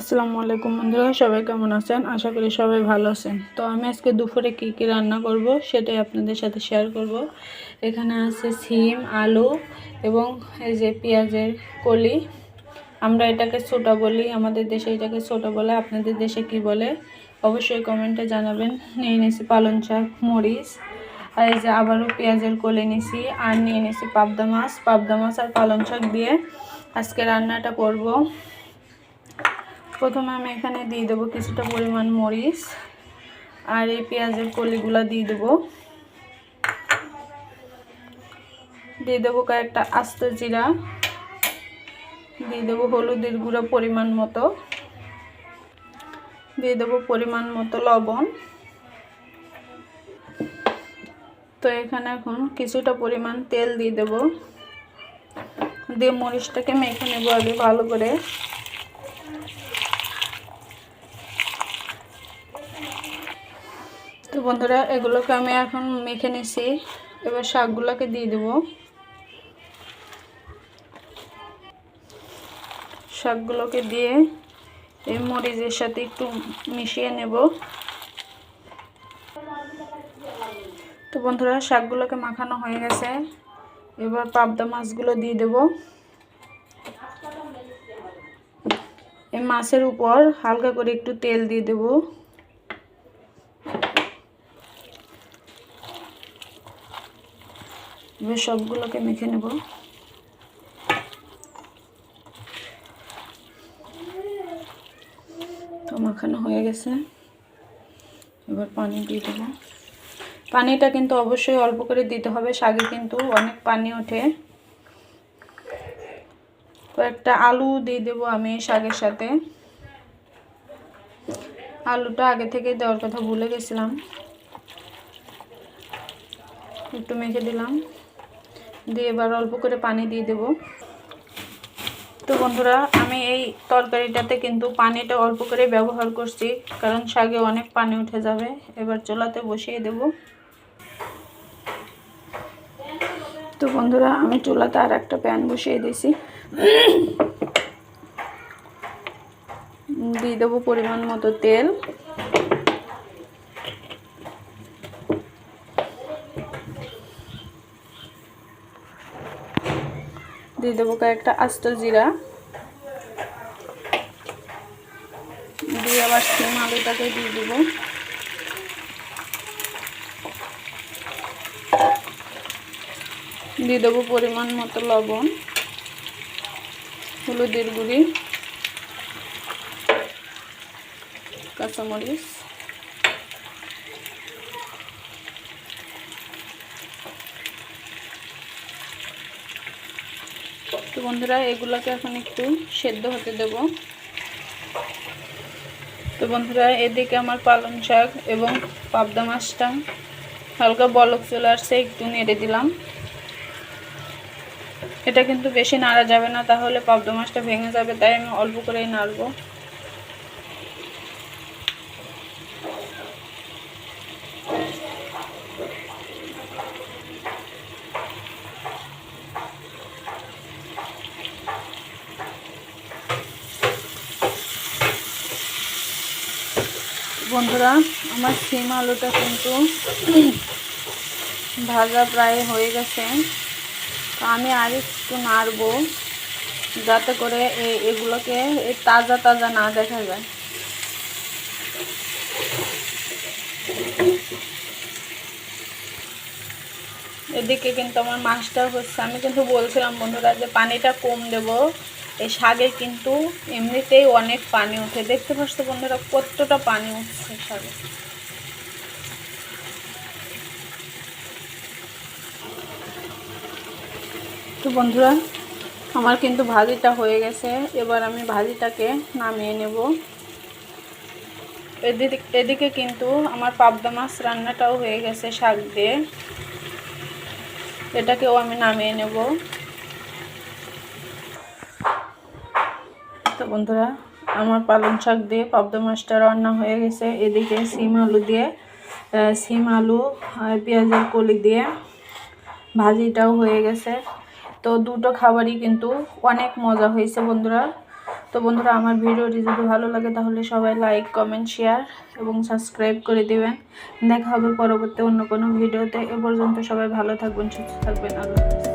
আসসালামু আলাইকুম বন্ধুরা, সবাই কেমন আছেন? আশা করি সবাই ভালো আছেন। তো আমি আজকে দুপুরে কি কি রান্না করব সেটাই আপনাদের সাথে শেয়ার করব। এখানে আছে সিম, আলু এবং এই যে পেঁয়াজের কলি। আমরা এটাকে ছোটা বলি, আমাদের দেশে এটাকে ছোটা বলে, আপনাদের দেশে কি বলে? অবশ্যই কমেন্টে জানাবেন। নিয়ে নিয়েছি পালং শাক, মরিচ, আর এই যে আবারও পেঁয়াজের কলি নিয়েছি, আর নিয়ে নিয়েছি পাবদা মাছ। পাবদা মাছ আর পালং শাক দিয়ে আজকে রান্নাটা করব। প্রথমে আমি এখানে দিয়ে দেবো কিছুটা পরিমাণ মরিচ আর এই পেঁয়াজের কলিগুলো দিয়ে দেবো। দিয়ে দেবো কয়েকটা আস্ত জিরা। দিয়ে দেবো হলুদের গুঁড়ো পরিমাণ মতো। দিয়ে দেবো পরিমাণ মতো লবণ। তো এখানে এখন কিছুটা পরিমাণ তেল দিয়ে দেবো। দিয়ে মরিচটাকে মেখে নেব আগে ভালো করে। তো বন্ধুরা, এগুলোকে আমি এখন মেখে নিছি। এবার শাকগুলোকে দিয়ে দেবো। শাকগুলোকে দিয়ে এই মরিচের সাথে একটু মিশিয়ে নেব। তো বন্ধুরা, শাকগুলোকে মাখানো হয়ে গেছে। এবার পাবদা মাছগুলো দিয়ে দেব। এই মাছের উপর হালকা করে একটু তেল দিয়ে দেবো। এবার সবগুলোকে মেখে নেব। তো মাখানো হয়ে গেছে। এবার পানি দিয়ে দেবো। পানিটা কিন্তু অবশ্যই অল্প করে দিতে হবে শাকে কিন্তু অনেক পানি ওঠে। কয়েকটা আলু দিয়ে দেবো আমি শাকের সাথে। আলুটা আগে থেকে দেওয়ার কথা ভুলে গেছিলাম। একটু মেখে দিলাম। দিয়ে এবার অল্প করে পানি দিয়ে দেব। তো বন্ধুরা, আমি এই তরকারিটাতে কিন্তু পানিটা অল্প করে ব্যবহার করছি, কারণ শাকে অনেক পানি উঠে যাবে। এবার চোলাতে বসিয়ে দেব। তো বন্ধুরা, আমি চুলাতে আর একটা প্যান বসিয়ে দিয়েছি। দিয়ে দেবো পরিমাণ মতো তেল। দিয়ে দেবো কয়েকটা আস্ত জিরা। দিয়ে আবার সিম আলুটাকে দিয়ে দেবো। দিয়ে দেবো পরিমাণ মতো লবণ, হলুদের গুঁড়ি, কাঁচামরিচ। তো বন্ধুরা, এগুলোকে এখন একটু সেদ্ধ হতে দেব। তো বন্ধুরা, এদিকে আমার পালং শাক এবং পাবদা মাছটা হালকা বলক চলে আসছে, একটু নেড়ে দিলাম। এটা কিন্তু বেশি নাড়া যাবে না, তাহলে পাবদা মাছটা ভেঙে যাবে, তাই আমি অল্প করেই নাড়বো। বন্ধুরা, আমার সিম আলুটা কিন্তু ভাজা প্রায় হয়ে গেছে। তো আমি আর একটু নাড়বো, যাতে করে এগুলোকে তাজা তাজা না দেখা যায়। এদিকে কিন্তু আমার মাছটা হচ্ছে, আমি কিন্তু বলছিলাম বন্ধুরা যে পানিটা কম দেব। এই শাকে কিন্তু এমনিতেই অনেক পানি উঠে দেখতে পাচ্ছ বন্ধুরা, কতটা পানি উঠছে শাকে তো বন্ধুরা, আমার কিন্তু ভাজিটা হয়ে গেছে। এবার আমি ভাজিটাকে নামিয়ে নেব। এদিকে এদিকে কিন্তু আমার পাবদা মাছ রান্নাটাও হয়ে গেছে শাক দিয়ে। এটাকেও আমি নামিয়ে নেব। বন্ধুরা, আমার পালং শাক দিয়ে পাবদা মাছটা রান্না হয়ে গেছে। এদিকে সিম আলু দিয়ে সিম আলু পেঁয়াজের কলি দিয়ে ভাজিটাও হয়ে গেছে। তো দুটো খাবারই কিন্তু অনেক মজা হয়েছে বন্ধুরা। তো বন্ধুরা, আমার ভিডিওটি যদি ভালো লাগে তাহলে সবাই লাইক, কমেন্ট, শেয়ার এবং সাবস্ক্রাইব করে দেবেন। দেখা হবে পরবর্তী অন্য কোনো ভিডিওতে। এ পর্যন্ত সবাই ভালো থাকবেন, সুস্থ থাকবেন। আল্লাহ।